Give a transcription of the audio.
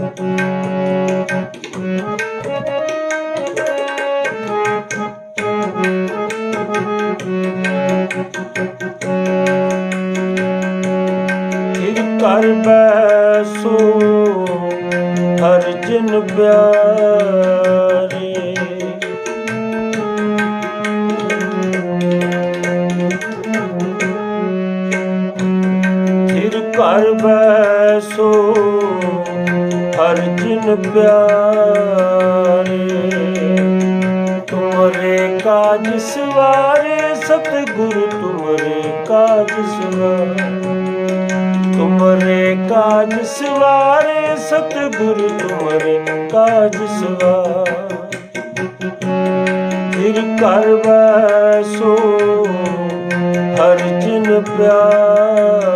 ਫਿਰ ਕਰ ਬੈਸੋ ਹਰ ਜਨ ਪਿਆਰੇ। ਫਿਰ ਕਰ ਬੈਸੋ ਹਰ ਜਨ ਪਿਆਰੇ, ਤੁਮਰੇ ਕਾਜ ਸਵਾਰੇ, ਸਤਿਗੁਰੂ ਤੁਮਰੇ ਕਾਜ ਸਵਾਰੇ। ਤੁਮਰੇ ਕਾਜ ਸਵਾਰੇ, ਸਤਿਗੁਰੂ ਤੁਮਰੇ ਕਾਜ ਸਵਾਰੇ। ਫਿਰ ਕਰ ਬੈਸੋ, ਹਰ ਜਨ ਪਿਆਰੇ।